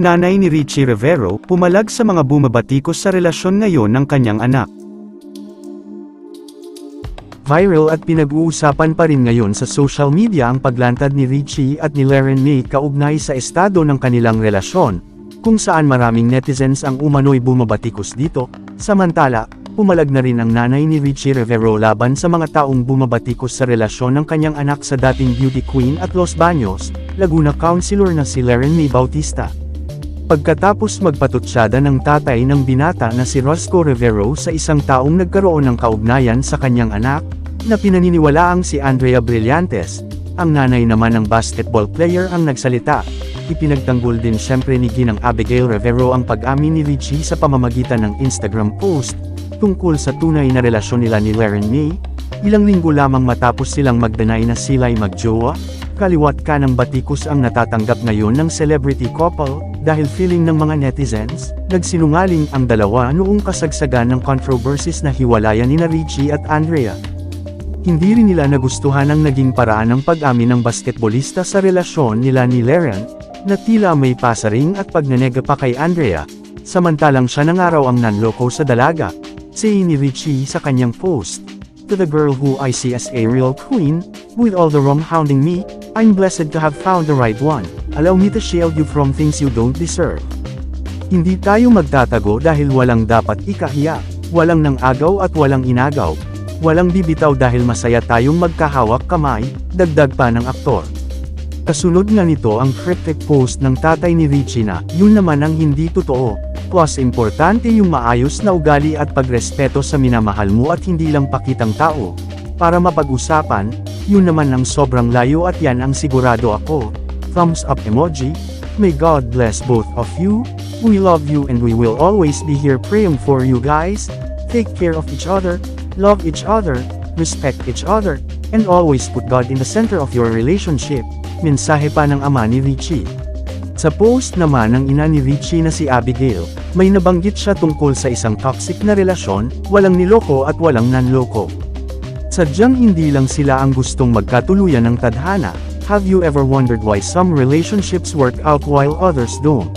nanay ni Richie Rivero, pumalag sa mga bumabatikos sa relasyon ngayon ng kanyang anak. Viral at pinag-uusapan pa rin ngayon sa social media ang paglantad ni Richie at ni Laren May kaugnay sa estado ng kanilang relasyon, kung saan maraming netizens ang umano'y bumabatikos dito, samantala, pumalag na rin ang nanay ni Richie Rivero laban sa mga taong bumabatikos sa relasyon ng kanyang anak sa dating beauty queen at Los Baños, Laguna Councilor na si Laren May Bautista. Pagkatapos magpatutsyada ng tatay ng binata na si Roscoe Rivero sa isang taong nagkaroon ng kaugnayan sa kanyang anak, na pinaniniwalaang si Andrea Brillantes, ang nanay naman ng basketball player ang nagsalita. Ipinagtanggol din syempre ni Ginang Abigail Rivero ang pag-amin ni Richie sa pamamagitan ng Instagram post, tungkol sa tunay na relasyon nila ni Laren May, ilang linggo lamang matapos silang magdanay na sila'y magjowa, kaliwat ka ng batikos ang natatanggap ngayon ng celebrity couple, dahil feeling ng mga netizens, nagsinungaling ang dalawa noong kasagsagan ng controversies na hiwalayan ni Richie at Andrea. Hindi rin nila nagustuhan ang naging paraan ng pag-amin ng basketbolista sa relasyon nila ni Laren, na tila may pasaring at pagnanega pa kay Andrea, samantalang siya nangaraw ang nanloko sa dalaga, say ni Richie sa kanyang post. To the girl who I see as a real queen, with all the wrong hounding me, I'm blessed to have found the right one. Allow me to shield you from things you don't deserve. Hindi tayo magtatago dahil walang dapat ikahiya, walang nang agaw at walang inagaw. Walang bibitaw dahil masaya tayong magkahawak kamay, dagdag pa ng aktor. Kasunod nga nito ang cryptic post ng tatay ni Richie na, yun naman ang hindi totoo, plus importante yung maayos na ugali at pagrespeto sa minamahal mo at hindi lang pakitang tao. Para mapag-usapan, yun naman ang sobrang layo at yan ang sigurado ako. Thumbs up emoji, may God bless both of you, we love you and we will always be here praying for you guys, take care of each other, love each other, respect each other, and always put God in the center of your relationship. Mensahe pa ng ama ni Richie. Sa post naman ng ina ni Richie na si Abigail, may nabanggit siya tungkol sa isang toxic na relasyon, walang niloko at walang nanloko. Sadyang hindi lang sila ang gustong magkatuluyan ng tadhana, have you ever wondered why some relationships work out while others don't?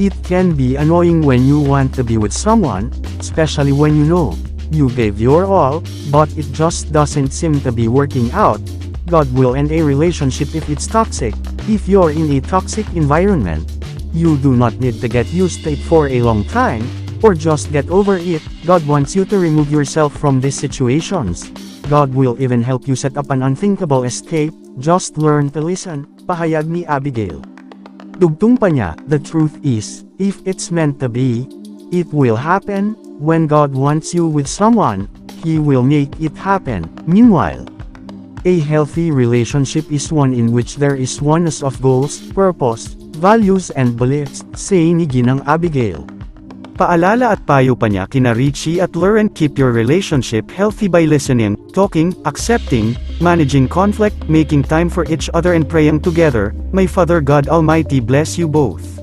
It can be annoying when you want to be with someone, especially when you know you gave your all, but it just doesn't seem to be working out. God will end a relationship if it's toxic. If you're in a toxic environment, you do not need to get used to it for a long time, or just get over it. God wants you to remove yourself from these situations. God will even help you set up an unthinkable escape, just learn to listen, pahayag ni Abigail. Dugtong pa niya, the truth is, if it's meant to be, it will happen, when God wants you with someone, He will make it happen. Meanwhile, a healthy relationship is one in which there is oneness of goals, purpose, values and beliefs, say ni Ginang Abigail. Paalala at payo pa niya kina Richie at Lauren keep your relationship healthy by listening, talking, accepting, managing conflict, making time for each other and praying together. May Father God Almighty bless you both.